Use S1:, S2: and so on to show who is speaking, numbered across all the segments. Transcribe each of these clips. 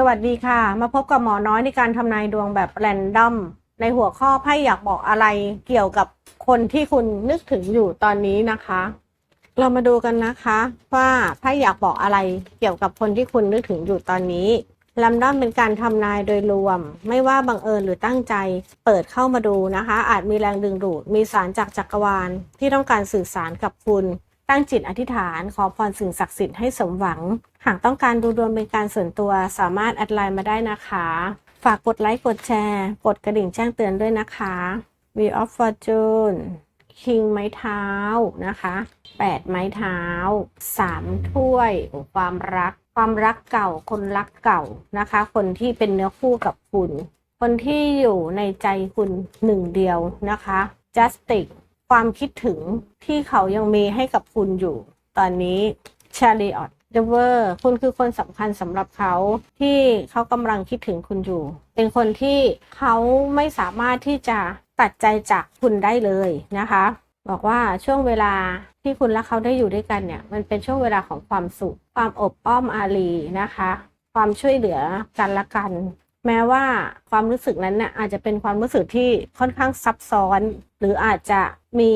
S1: สวัสดีค่ะ มาพบกับหมอน้อยในการทำนายดวงแบบแรนดอม ในหัวข้อไพ่อยากบอกอะไรเกี่ยวกับคนที่คุณนึกถึงอยู่ตอนนี้นะคะ เรามาดูกันนะคะ ว่าไพ่อยากบอกอะไรเกี่ยวกับคนที่คุณนึกถึงอยู่ตอนนี้แรนดอมเป็นการทำนายโดยรวม ไม่ว่าบังเอิญหรือตั้งใจ เปิดเข้ามาดูนะคะ อาจมีแรงดึงดูดมีสารจากจักรวาลที่ต้องการสื่อสารกับคุณ ตั้งจิตอธิษฐานขอพรสิ่งศักดิ์สิทธิ์ให้สมหวัง หากต้องการดูดวงเป็นการส่วนตัวสามารถแอดไลน์มาได้นะคะ ฝากกดไลค์กดแชร์ กดกระดิ่งแจ้งเตือนด้วยนะคะ v of Fortune King ไม้เท้านะคะ8ไม้เท้า3ถ้วยความรัก ความรักเก่า คนรักเก่านะคะ คนที่เป็นเนื้อคู่กับคุณ คนที่อยู่ในใจคุณหนึ่งเดียวนะคะ Justice ความคิดถึงที่เขายังมีให้กับคุณอยู่ ตอนนี้ Chariot The w o r คุณคือคนสำคัญสำหรับเขาที่เขากำลังคิดถึงคุณอยู่ เป็นคนที่เขาไม่สามารถที่จะตัดใจจากคุณได้เลยนะคะ บอกว่าช่วงเวลาที่คุณและเขาได้อยู่ด้วยกันเนี่ย มันเป็นช่วงเวลาของความสุข ความอบอ้อมอารีนะคะ ความช่วยเหลือกันและกัน แม้ว่าความรู้สึกนั้นเนี่ยอาจจะเป็นความรู้สึกที่ค่อนข้างซับซ้อน หรืออาจจะ มี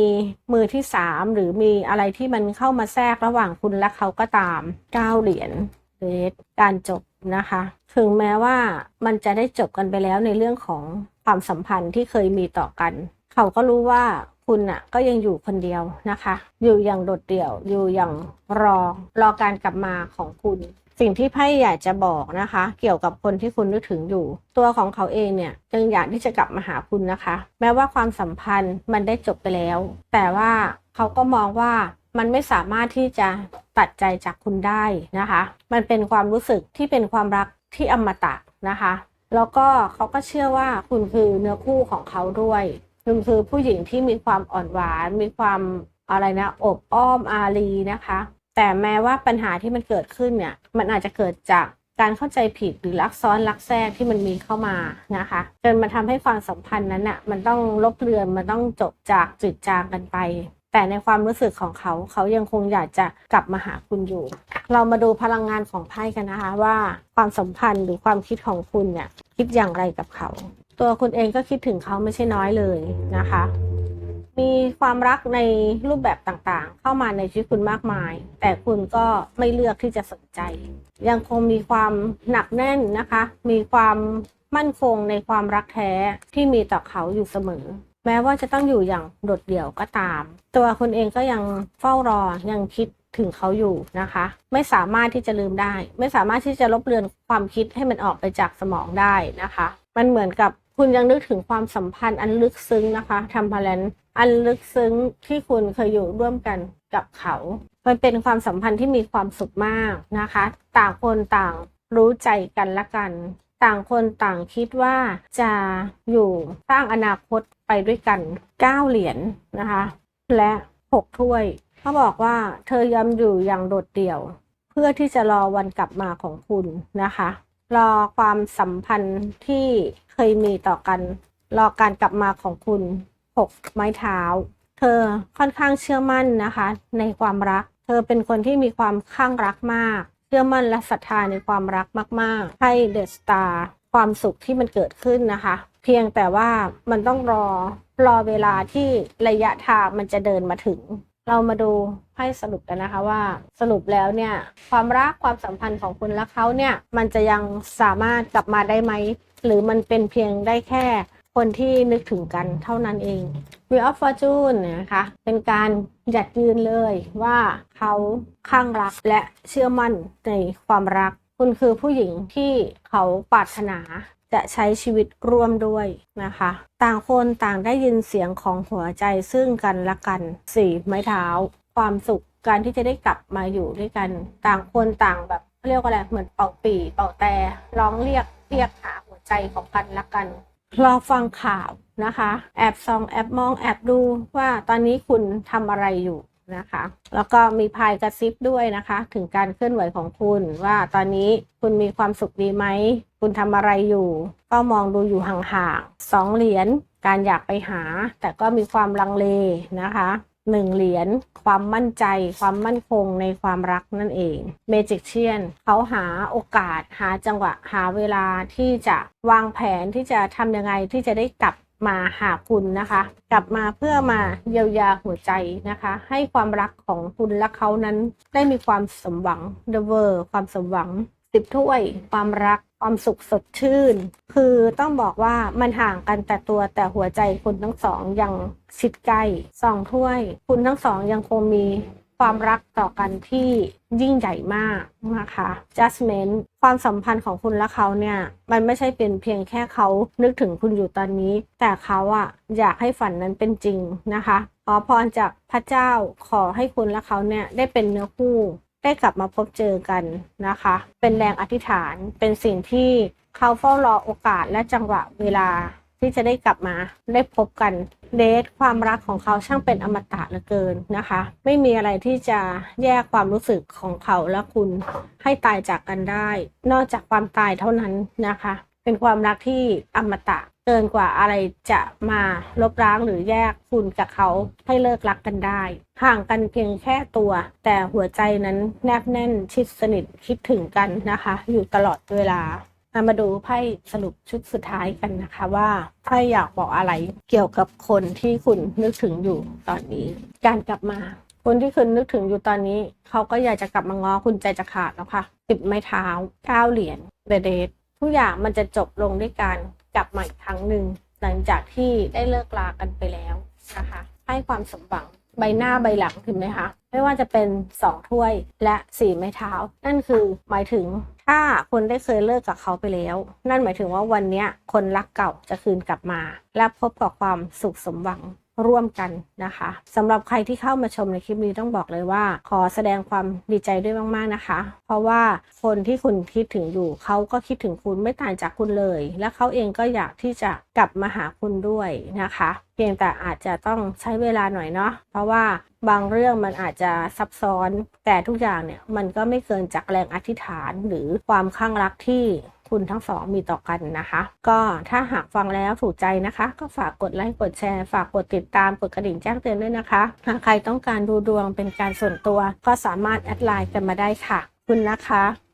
S1: มือที่สามหรือมีอะไรที่มันเข้ามาแทรกระหว่างคุณและเขาก็ตามเก้าเหรียญเรสการจบนะคะ ถึงแม้ว่ามันจะได้จบกันไปแล้วในเรื่องของความสัมพันธ์ที่เคยมีต่อกัน เขาก็รู้ว่าคุณน่ะก็ยังอยู่คนเดียวนะคะ อยู่อย่างโดดเดี่ยวอยู่อย่างรอรอการกลับมาของคุณ สิ่งที่ไพ่อยากจะบอกนะคะ เกี่ยวกับคนที่คุณนึกถึงอยู่ ตัวของเขาเองเนี่ยยังอยากที่จะกลับมาหาคุณนะคะ แม้ว่าความสัมพันธ์มันได้จบไปแล้ว แต่ว่าเขาก็มองว่ามันไม่สามารถที่จะตัดใจจากคุณได้นะคะ มันเป็นความรู้สึกที่เป็นความรักที่อมตะนะคะ แล้วก็เขาก็เชื่อว่าคุณคือเนื้อคู่ของเขาด้วยคุณคือผู้หญิงที่มีความอ่อนหวาน มีความอะไรนะอบอ้อมอารีนะคะ แต่แม้ว่าปัญหาที่มันเกิดขึ้นเนี่ย มันอาจจะเกิดจากการเข้าใจผิดหรือลักซ้อนลักแทรกที่มันมีเข้ามานะคะ จนมาทำให้ความสัมพันธ์นั้นอะมันต้องลบเลือนมันต้องจบจากจืดจางกันไป แต่ในความรู้สึกของเขาเขายังคงอยากจะกลับมาหาคุณอยู่ เรามาดูพลังงานของไพ่กันนะคะว่าความสัมพันธ์หรือความคิดของคุณเนี่ยคิดอย่างไรกับเขา ตัวคุณเองก็คิดถึงเขาไม่ใช่น้อยเลยนะคะ มีความรักในรูปแบบต่างๆ เข้ามาในชีวิตคุณมากมาย แต่คุณก็ไม่เลือกที่จะสนใจ ยังคงมีความหนักแน่นนะคะ มีความมั่นคงในความรักแท้ที่มีต่อเขาอยู่เสมอ แม้ว่าจะต้องอยู่อย่างโดดเดี่ยวก็ตาม ตัวคุณเองก็ยังเฝ้ารอยังคิดถึงเขาอยู่นะคะ ไม่สามารถที่จะลืมได้ ไม่สามารถที่จะลบเลือนความคิดให้มันออกไปจากสมองได้นะคะ มันเหมือนกับคุณยังนึกถึงความสัมพันธ์อันลึกซึ้งนะคะทำพลัน อันลึกซึ้งที่คุณเคยอยู่ร่วมกันกับเขา มันเป็นความสัมพันธ์ที่มีความสุขมากนะคะ ต่างคนต่างรู้ใจกันละกัน ต่างคนต่างคิดว่าจะอยู่สร้างอนาคตไปด้วยกัน 9 เหรียญนนะคะ และ 6 ถ้วย เขาบอกว่าเธอยำอยู่อย่างโดดเดี่ยว เพื่อที่จะรอวันกลับมาของคุณนะคะ รอความสัมพันธ์ที่เคยมีต่อกัน รอการกลับมาของคุณ 6 ไม้เท้า เธอค่อนข้างเชื่อมั่นนะคะ ในความรัก เธอเป็นคนที่มีความข้างรักมาก เชื่อมั่นและศรัทธาในความรักมากๆ ให้เดอะสตาร์ความสุขที่มันเกิดขึ้นนะคะ เพียงแต่ว่ามันต้องรอรอเวลาที่ระยะทางมันจะเดินมาถึง เรามาดูให้สรุปกันนะคะว่าสรุปแล้วเนี่ยความรักความสัมพันธ์ของคุณและเขาเนี่ยมันจะยังสามารถกลับมาได้ไหมหรือมันเป็นเพียงได้แค่ คนที่นึกถึงกันเท่านั้นเอง Wheel of Fortune นะคะ เป็นการหยัดยืนเลยว่าเขาข้างรักและเชื่อมั่นในความรัก คุณคือผู้หญิงที่เขาปรารถนาจะใช้ชีวิตร่วมด้วยนะคะ ต่างคนต่างได้ยินเสียงของหัวใจซึ่งกันและกันสี่ไม้เท้า ความสุขการที่จะได้กลับมาอยู่ด้วยกัน ต่างคนต่างแบบเรียกว่าอะไรเหมือนเป่าปีเป่าแต่ร้องเรียกเรียกหาหัวใจของกันและกัน รอฟังข่าวนะคะ แอบซองแอบมองแอบดูว่าตอนนี้คุณทำอะไรอยู่นะคะ แล้วก็มีพายกระซิบด้วยนะคะ ถึงการเคลื่อนไหวของคุณว่าตอนนี้คุณมีความสุขดีไหม คุณทำอะไรอยู่ ก็มองดูอยู่ห่างๆสองเหรียญการอยากไปหา แต่ก็มีความลังเลนะคะ หนึ่งเหรียญความมั่นใจ ความมั่นคงในความรักนั่นเองเมจิกเชียนเขาหาโอกาส หาจังหวะหาเวลาที่จะวางแผนที่จะทำยังไงที่จะได้กลับมาหาคุณนะคะ กลับมาเพื่อมาเยียวยาหัวใจนะคะ ให้ความรักของคุณและเขานั้นได้มีความสมหวัง The World ความสมหวัง สิบถ้วย ความรักความสุขสดชื่น คือต้องบอกว่ามันห่างกันแต่ตัวแต่หัวใจคุณทั้งสองยังชิดใกล้สองถ้วย คุณทั้งสองยังคงมีความรักต่อกันที่ยิ่งใหญ่มากนะคะ judgment ความสัมพันธ์ของคุณและเขาเนี่ย มันไม่ใช่เป็นเพียงแค่เขานึกถึงคุณอยู่ตอนนี้ แต่เขาอะอยากให้ฝันนั้นเป็นจริงนะคะ ขอพรจากพระเจ้าขอให้คุณและเขาเนี่ยได้เป็นเนื้อคู่ ได้กลับมาพบเจอกันนะคะ เป็นแรงอธิษฐานเป็นสิ่งที่เขาเฝ้ารอโอกาสและจังหวะเวลาที่จะได้กลับมาได้พบกันเดทความรักของเขาช่างเป็นอมตะเหลือเกินนะคะ ไม่มีอะไรที่จะแยกความรู้สึกของเขาและคุณให้ตายจากกันได้ นอกจากความตายเท่านั้นนะคะ เป็นความรักที่อมตะ เกินกว่าอะไรจะมาลบล้างหรือแยกคุณกับเขาให้เลิกรักกันได้ ห่างกันเพียงแค่ตัว แต่หัวใจนั้นแนบแน่นชิดสนิทคิดถึงกันนะคะ อยู่ตลอดเวลามาดูไพ่สรุปชุดสุดท้ายกันนะคะว่าไพ่อยากบอกอะไรเกี่ยวกับคนที่คุณนึกถึงอยู่ตอนนี้ การกลับมา คนที่คุณนึกถึงอยู่ตอนนี้ เขาก็อยากจะกลับมาง้อคุณใจจะขาดแล้วค่ะสิบไม้เท้าก้าวเหรียญเดเดททุกอย่างมันจะจบลงด้วยการ กลับมาอีกครั้งหนึ่งหลังจากที่ได้เลิกลากันไปแล้วนะคะ ให้ความสมหวังใบหน้าใบหลังถึงไหมคะไม่ว่าจะเป็นสองถ้วยและสี่ไม้เท้า นั่นคือหมายถึงถ้าคนได้เคยเลิกกับเขาไปแล้ว นั่นหมายถึงว่าวันนี้คนรักเก่าจะคืนกลับมา และพบกับความสุขสมหวัง ร่วมกันนะคะสำหรับใครที่เข้ามาชมในคลิปนี้ต้องบอกเลยว่า ขอแสดงความดีใจด้วยมาก ๆนะคะ เพราะว่าคนที่คุณคิดถึงอยู่เขาก็คิดถึงคุณไม่ต่างจากคุณเลย และเขาเองก็อยากที่จะกลับมาหาคุณด้วยนะคะ เพียงแต่อาจจะต้องใช้เวลาหน่อยเนาะเพราะว่าบางเรื่องมันอาจจะซับซ้อนแต่ทุกอย่างเนี่ยมันก็ไม่เกินจากแรงอธิษฐานหรือความข้างรักที่ คุณทั้งสองมีต่อกันนะคะ ก็ถ้าหากฟังแล้วถูกใจนะคะ ก็ฝากกดไลค์กดแชร์ ฝากกดติดตามกดกระดิ่งแจ้งเตือนด้วยนะคะหากใครต้องการดูดวงเป็นการส่วนตัว ก็สามารถแอดไลน์กันมาได้ค่ะ คุณนะคะ